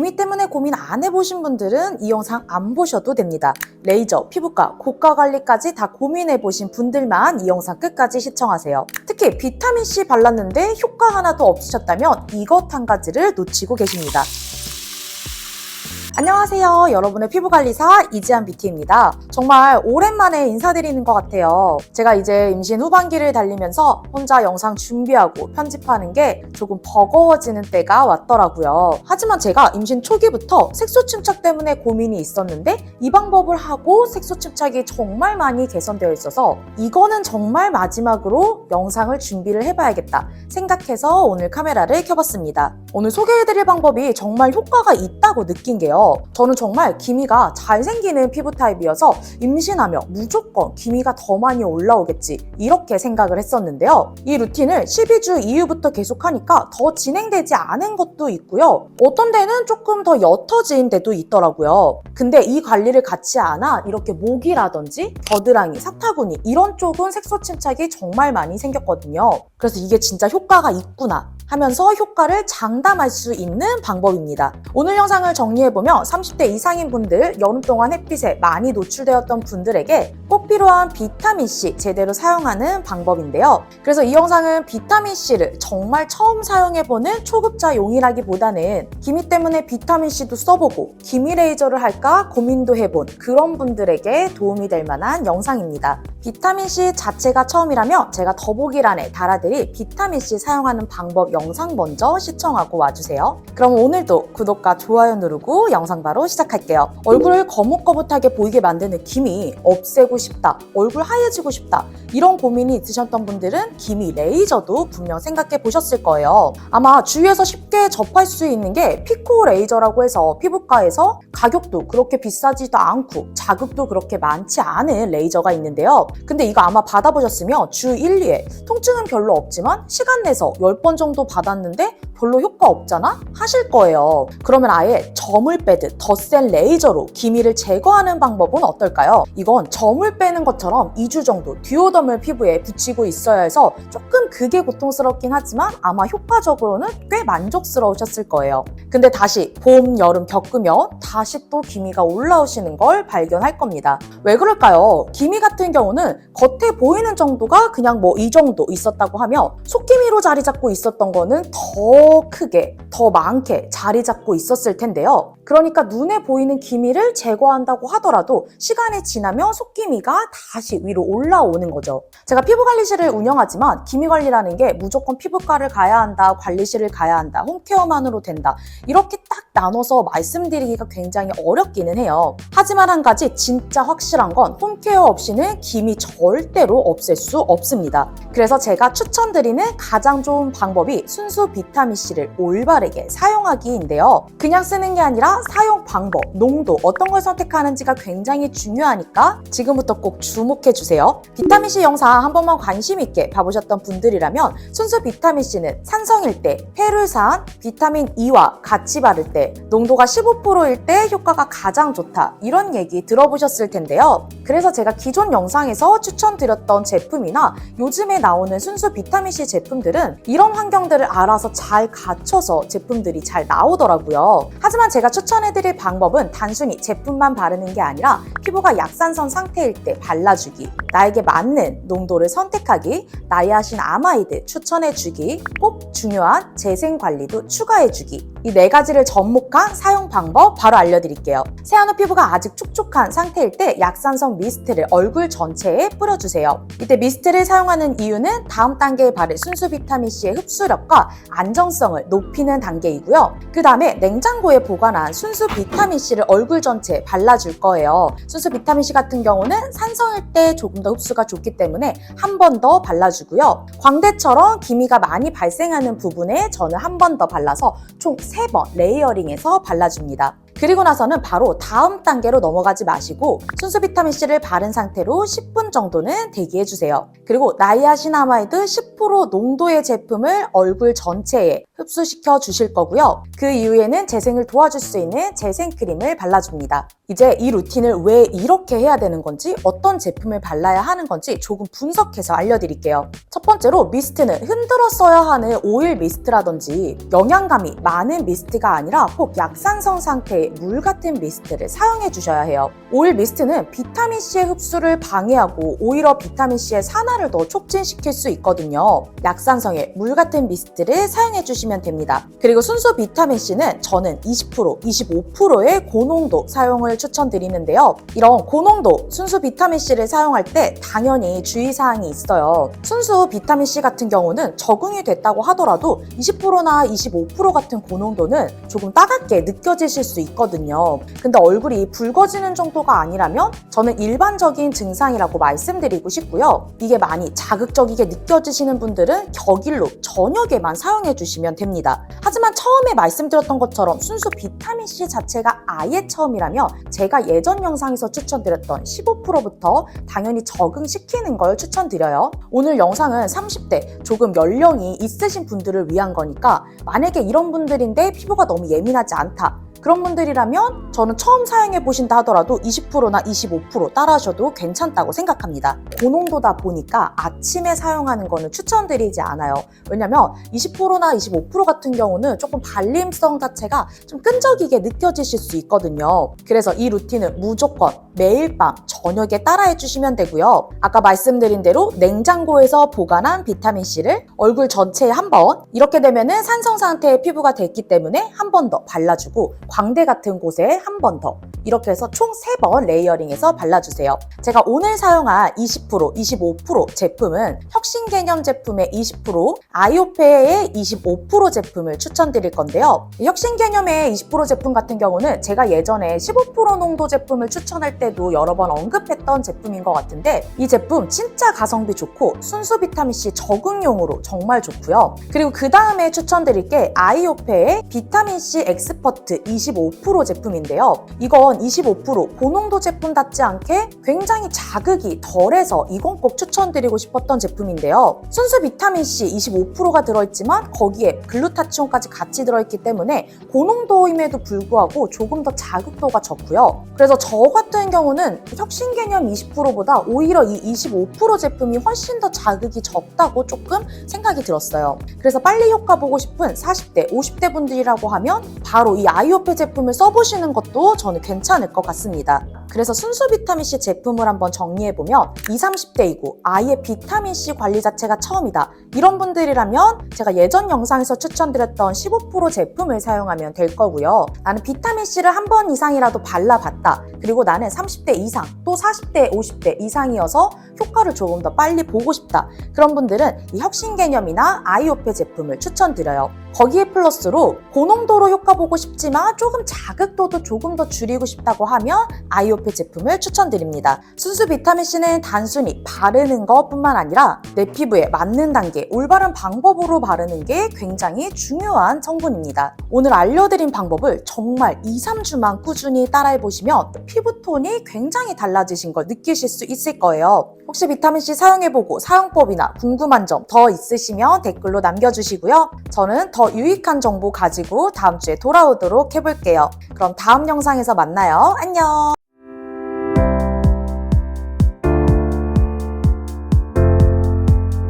기미 때문에 고민 안 해보신 분들은 이 영상 안 보셔도 됩니다. 레이저, 피부과, 고가 관리까지 다 고민해보신 분들만 이 영상 끝까지 시청하세요. 특히 비타민C 발랐는데 효과 하나도 없으셨다면 이것 한 가지를 놓치고 계십니다. 안녕하세요. 여러분의 피부관리사 이지한 뷰티입니다. 정말 오랜만에 인사드리는 것 같아요. 제가 이제 임신 후반기를 달리면서 혼자 영상 준비하고 편집하는 게 조금 버거워지는 때가 왔더라고요. 하지만 제가 임신 초기부터 색소 침착 때문에 고민이 있었는데 이 방법을 하고 색소 침착이 정말 많이 개선되어 있어서 이거는 정말 마지막으로 영상을 준비를 해봐야겠다 생각해서 오늘 카메라를 켜봤습니다. 오늘 소개해드릴 방법이 정말 효과가 있다고 느낀 게요. 저는 정말 기미가 잘 생기는 피부 타입이어서 임신하며 무조건 기미가 더 많이 올라오겠지 이렇게 생각을 했었는데요. 이 루틴을 12주 이후부터 계속하니까 더 진행되지 않은 것도 있고요. 어떤 데는 조금 더 옅어진 데도 있더라고요. 근데 이 관리를 같이 안아 이렇게 목이라든지 겨드랑이, 사타구니 이런 쪽은 색소 침착이 정말 많이 생겼거든요. 그래서 이게 진짜 효과가 있구나 하면서 효과를 장담할 수 있는 방법입니다. 오늘 영상을 정리해보면 30대 이상인 분들, 여름 동안 햇빛에 많이 노출되었던 분들에게 꼭 필요한 비타민C 제대로 사용하는 방법인데요. 그래서 이 영상은 비타민C를 정말 처음 사용해보는 초급자용이라기보다는 기미 때문에 비타민C도 써보고 기미 레이저를 할까 고민도 해본 그런 분들에게 도움이 될 만한 영상입니다. 비타민C 자체가 처음이라면 제가 더보기란에 달아드릴 비타민C 사용하는 방법 영상 먼저 시청하고 와주세요. 그럼 오늘도 구독과 좋아요 누르고 영상 바로 시작할게요. 얼굴을 거뭇거뭇하게 보이게 만드는 기미 없애고 싶다, 얼굴 하얘지고 싶다 이런 고민이 있으셨던 분들은 기미 레이저도 분명 생각해 보셨을 거예요. 아마 주위에서 쉽게 접할 수 있는 게 피코 레이저라고 해서 피부과에서 가격도 그렇게 비싸지도 않고 자극도 그렇게 많지 않은 레이저가 있는데요. 근데 이거 아마 받아보셨으면 주 1, 2회 통증은 별로 없지만 시간 내서 10번 정도 받았는데 별로 효과 없잖아? 하실 거예요. 그러면 아예 점을 빼듯 더 센 레이저로 기미를 제거하는 방법은 어떨까요? 이건 점을 빼는 것처럼 2주 정도 듀오덤을 피부에 붙이고 있어야 해서 조금 그게 고통스럽긴 하지만 아마 효과적으로는 꽤 만족스러우셨을 거예요. 근데 다시 봄, 여름 겪으면 다시 또 기미가 올라오시는 걸 발견할 겁니다. 왜 그럴까요? 기미 같은 경우는 겉에 보이는 정도가 그냥 뭐 이 정도 있었다고 하면 속기미로 자리 잡고 있었던 거는 더 크게, 더 많게 자리 잡고 있었을 텐데요. 그러니까 눈에 보이는 기미를 제거한다고 하더라도 시간이 지나면 속기미가 다시 위로 올라오는 거죠. 제가 피부 관리실을 운영하지만 기미 관리라는 게 무조건 피부과를 가야 한다, 관리실을 가야 한다, 홈케어만으로 된다. 이렇게 딱 나눠서 말씀드리기가 굉장히 어렵기는 해요. 하지만 한 가지 진짜 확실한 건 홈케어 없이는 기미 절대로 없앨 수 없습니다. 그래서 제가 추천드리는 가장 좋은 방법이 순수 비타민C를 올바르게 사용하기인데요. 그냥 쓰는 게 아니라 사용 방법, 농도, 어떤 걸 선택하는지가 굉장히 중요하니까 지금부터 꼭 주목해 주세요. 비타민C 영상 한 번만 관심 있게 봐보셨던 분들이라면 순수 비타민C는 산성일 때, 페룰산, 비타민 E와 같이 바를 때, 농도가 15%일 때 효과가 가장 좋다. 이런 얘기 들어보셨을 텐데요. 그래서 제가 기존 영상에서 추천드렸던 제품이나 요즘에 나오는 순수 비타민C 제품들은 이런 환경들을 알아서 잘 갖춰서 제품들이 잘 나오더라고요. 하지만 제가 추천해드릴 방법은 단순히 제품만 바르는 게 아니라 피부가 약산성 상태일 때 발라주기, 나에게 맞는 농도를 선택하기, 나이아신 아마이드 추천해주기, 꼭 중요한 재생 관리도 추가해주기. 이 네 가지를 접목한 사용 방법 바로 알려드릴게요. 세안 후 피부가 아직 촉촉한 상태일 때 약산성 미스트를 얼굴 전체에 뿌려주세요. 이때 미스트를 사용하는 이유는 다음 단계에 바를 순수 비타민C의 흡수력과 안정성을 높이는 단계이고요. 그 다음에 냉장고에 보관한 순수 비타민C를 얼굴 전체에 발라줄 거예요. 순수 비타민C 같은 경우는 산성일 때 조금 더 흡수가 좋기 때문에 한 번 더 발라주고요. 광대처럼 기미가 많이 발생하는 부분에 저는 한 번 더 발라서 총 3번 레이어링해서 발라줍니다. 그리고 나서는 바로 다음 단계로 넘어가지 마시고 순수 비타민C를 바른 상태로 10분 정도는 대기해 주세요. 그리고 나이아신아마이드 10% 농도의 제품을 얼굴 전체에 흡수시켜 주실 거고요. 그 이후에는 재생을 도와줄 수 있는 재생크림을 발라줍니다. 이제 이 루틴을 왜 이렇게 해야 되는 건지 어떤 제품을 발라야 하는 건지 조금 분석해서 알려드릴게요. 첫 번째로 미스트는 흔들어 써야 하는 오일 미스트라든지 영양감이 많은 미스트가 아니라 꼭 약산성 상태의 물 같은 미스트를 사용해 주셔야 해요. 오일 미스트는 비타민C의 흡수를 방해하고 오히려 비타민C의 산화를 더 촉진시킬 수 있거든요. 약산성의 물 같은 미스트를 사용해 주시면 됩니다. 그리고 순수 비타민C는 저는 20%, 25%의 고농도 사용을 추천드리는데요. 이런 고농도 순수 비타민C를 사용할 때 당연히 주의사항이 있어요. 순수 비타민C 같은 경우는 적응이 됐다고 하더라도 20%나 25% 같은 고농도는 조금 따갑게 느껴지실 수 있 거든요. 근데 얼굴이 붉어지는 정도가 아니라면 저는 일반적인 증상이라고 말씀드리고 싶고요. 이게 많이 자극적이게 느껴지시는 분들은 격일로 저녁에만 사용해 주시면 됩니다. 하지만 처음에 말씀드렸던 것처럼 순수 비타민C 자체가 아예 처음이라면 제가 예전 영상에서 추천드렸던 15%부터 당연히 적응시키는 걸 추천드려요. 오늘 영상은 30대 조금 연령이 있으신 분들을 위한 거니까 만약에 이런 분들인데 피부가 너무 예민하지 않다. 그런 분들이라면 저는 처음 사용해 보신다 하더라도 20%나 25% 따라하셔도 괜찮다고 생각합니다. 고농도다 보니까 아침에 사용하는 거는 추천드리지 않아요. 왜냐면 20%나 25% 같은 경우는 조금 발림성 자체가 좀 끈적이게 느껴지실 수 있거든요. 그래서 이 루틴은 무조건 매일 밤 저녁에 따라해 주시면 되고요. 아까 말씀드린 대로 냉장고에서 보관한 비타민C를 얼굴 전체에 한 번 이렇게 되면은 산성 상태의 피부가 됐기 때문에 한 번 더 발라주고 광대 같은 곳에 한 번 더 이렇게 해서 총세번 레이어링해서 발라주세요. 제가 오늘 사용한 20%, 25% 제품은 혁신 개념 제품의 20%, 아이오페의 25% 제품을 추천드릴 건데요. 이 혁신 개념의 20% 제품 같은 경우는 제가 예전에 15% 농도 제품을 추천할 때도 여러 번 언급했던 제품인 것 같은데 이 제품 진짜 가성비 좋고 순수 비타민C 적응용으로 정말 좋고요. 그리고 그 다음에 추천드릴 게 아이오페의 비타민C 엑스퍼트 25% 제품인데요. 이 건25% 고농도 제품답지 않게 굉장히 자극이 덜해서 이건 꼭 추천드리고 싶었던 제품인데요. 순수 비타민C 25%가 들어있지만 거기에 글루타치온까지 같이 들어있기 때문에 고농도임에도 불구하고 조금 더 자극도가 적고요. 그래서 저 같은 경우는 혁신 개념 20%보다 오히려 이 25% 제품이 훨씬 더 자극이 적다고 조금 생각이 들었어요. 그래서 빨리 효과 보고 싶은 40대, 50대 분들이라고 하면 바로 이 아이오페 제품을 써보시는 것도 저는 괜찮 을 것 같습니다. 그래서 순수 비타민C 제품을 한번 정리해보면 20, 30대이고 아예 비타민C 관리 자체가 처음이다. 이런 분들이라면 제가 예전 영상에서 추천드렸던 15% 제품을 사용하면 될 거고요. 나는 비타민C를 한 번 이상이라도 발라봤다. 그리고 나는 30대 이상, 또 40대, 50대 이상이어서 효과를 조금 더 빨리 보고 싶다. 그런 분들은 이 혁신 개념이나 아이오페 제품을 추천드려요. 거기에 플러스로 고농도로 효과 보고 싶지만 조금 자극도도 조금 더 줄이고 싶다고 하면 아이오페 제품을 추천드립니다. 순수 비타민C는 단순히 바르는 것뿐만 아니라 내 피부에 맞는 단계, 올바른 방법으로 바르는 게 굉장히 중요한 성분입니다. 오늘 알려드린 방법을 정말 2, 3주만 꾸준히 따라해 보시면 피부톤이 굉장히 달라지신 걸 느끼실 수 있을 거예요. 혹시 비타민C 사용해보고 사용법이나 궁금한 점 더 있으시면 댓글로 남겨주시고요. 저는 더 유익한 정보 가지고 다음 주에 돌아오도록 해볼게요. 그럼 다음 영상에서 만나요. 안녕!